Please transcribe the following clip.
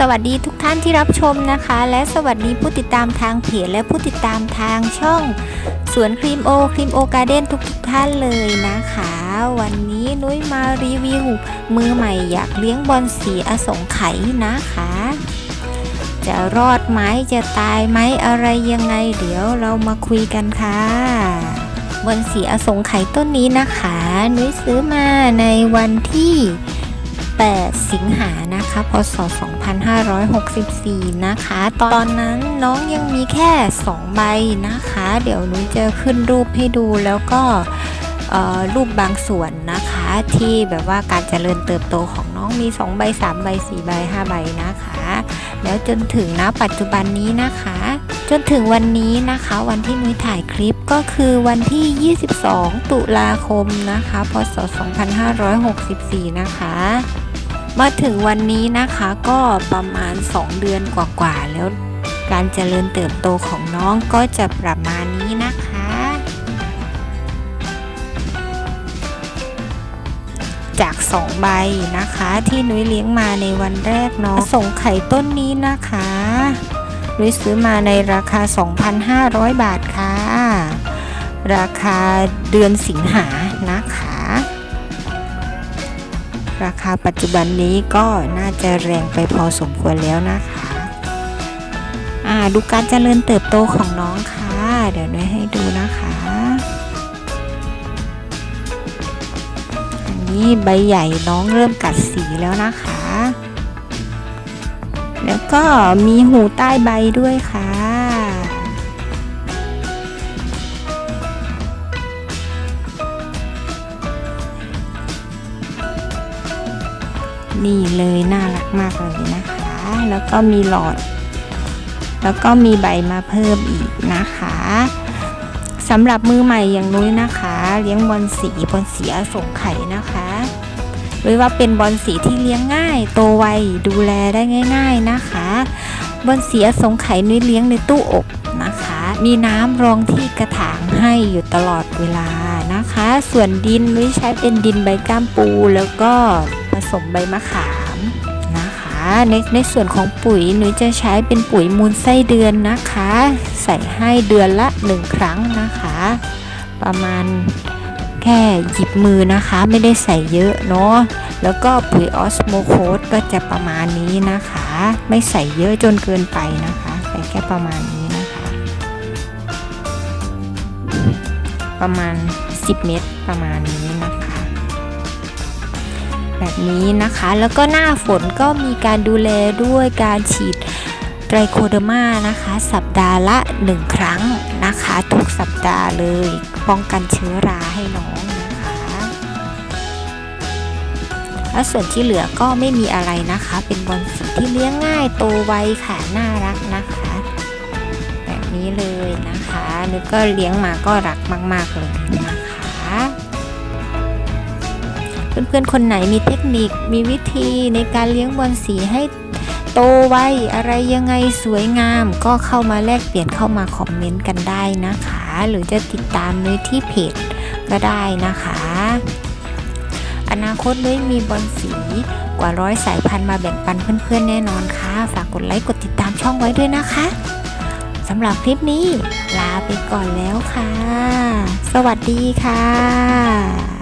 สวัสดีทุกท่านที่รับชมนะคะ และสวัสดีผู้ติดตามทางเพจและผู้ติดตามทางช่อง สวนครีมโอครีมโอการ์เด้นทุกๆท่านเลยนะคะ วันนี้นุ้ยมารีวิว มือใหม่อยากเลี้ยงบอลสีอสงไขยนะคะ จะรอดไหมจะตายไหมอะไรยังไง เดี๋ยวเรามาคุยกันค่ะบอนสีอสงไขยต้นนี้นะคะ นุ้ยซื้อมาในวันที่ 8 สิงหานะคะ พศ 2564 นะคะ ตอนนั้นน้องยังมีแค่ 2 ใบนะคะ เดี๋ยวนุ้ยจะขึ้นรูปให้ดูแล้วก็รูปบางส่วนนะคะที่แบบว่าการเจริญเติบโตของน้องมี 2 ใบ 3 ใบ 4 ใบ 5 ใบนะคะ แล้วจนถึงนะปัจจุบันนี้นะคะ จนถึงวันนี้นะคะวันที่นุ้ยถ่ายคลิปก็คือวันที่ 22 ตุลาคมนะคะ พศ 2564 นะคะ มาถึงวันนี้นะคะก็ประมาณ 2 เดือนกว่าๆแล้วการเจริญเติบโตของน้องก็จะประมาณนี้นะคะ จาก 2 ใบนะคะที่นุ้ยเลี้ยงมาในวันแรกเนาะส่งไข่ต้นนี้นะคะนุ้ยซื้อมาในราคา 2,500 บาทค่ะ ราคาเดือนสิงหานะคะ ราคาปัจจุบันนี้ก็น่าจะแรงไปพอสมควรแล้วนะคะอ่าดูการเจริญเติบโตของน้องค่ะ เดี๋ยวนุ้ยให้ดูนะคะ อันนี้ใบใหญ่น้องเริ่มกัดสีแล้วนะคะ แล้วก็มีหูใต้ใบด้วยค่ะ นี่เลยน่ารักมากเลยนะคะ แล้วก็มีหลอด แล้วก็มีใบมาเพิ่มอีกนะคะสำหรับมือใหม่อย่างนุ้ยนะคะ เลี้ยงบอลสีบอลสีอสงไข่นะคะหรือว่าเป็นบอลสีที่เลี้ยงง่าย โตไวดูแลได้ง่าย ๆนะคะ บอลสีอสงไข่นุ้ยเลี้ยงในตู้อบนะคะ มีน้ำรองที่กระถางให้อยู่ตลอดเวลานะคะ ส่วนดินนุ้ยใช้เป็นดินใบก้ามปูแล้วก็ สมใบมะขามนะคะในในส่วนของปุ๋ยหนุ้ยจะใช้เป็นปุ๋ยมูลไส้เดือนนะคะ ใส่ให้เดือนละหนึ่งครั้งนะคะ ประมาณแค่หยิบมือนะคะไม่ได้ใส่เยอะเนาะแล้วก็ปุ๋ยออสโมโคสก็จะประมาณนี้นะคะ ไม่ใส่เยอะจนเกินไปนะคะ ใส่แค่ประมาณนี้นะคะ ประมาณ 10 เมตรประมาณนี้นะคะ แบบนี้นะคะ แล้วก็หน้าฝนก็มีการดูแลด้วยการฉีดไตรโคเดอร์มานะคะ สัปดาห์ละ 1 ครั้งนะคะ ทุกสัปดาห์เลย ป้องกันเชื้อราให้น้องนะคะแล้วส่วนที่เหลือก็ไม่มีอะไรนะคะ เป็นบอลสีที่เลี้ยงง่ายโตไวค่ะน่ารักนะคะ แบบนี้เลยนะคะนึกก็เลี้ยงมาก็รักมาก ๆเลยนะคะ เพื่อนๆคนไหนมีเทคนิค มีวิธีในการเลี้ยงบอลสีให้โตไวอะไรยังไงสวยงาม ก็เข้ามาแลกเปลี่ยนเข้ามาคอมเมนต์กันได้นะคะ หรือจะติดตามในที่เพจก็ได้นะคะ อนาคตนุ้ยมีบอลสีกว่าร้อยสายพันธุ์มาแบ่งปันเพื่อนๆแน่นอนค่ะ ฝากกดไลค์กดติดตามช่องไว้ด้วยนะคะสำหรับคลิปนี้ลาไปก่อนแล้วค่ะ สวัสดีค่ะ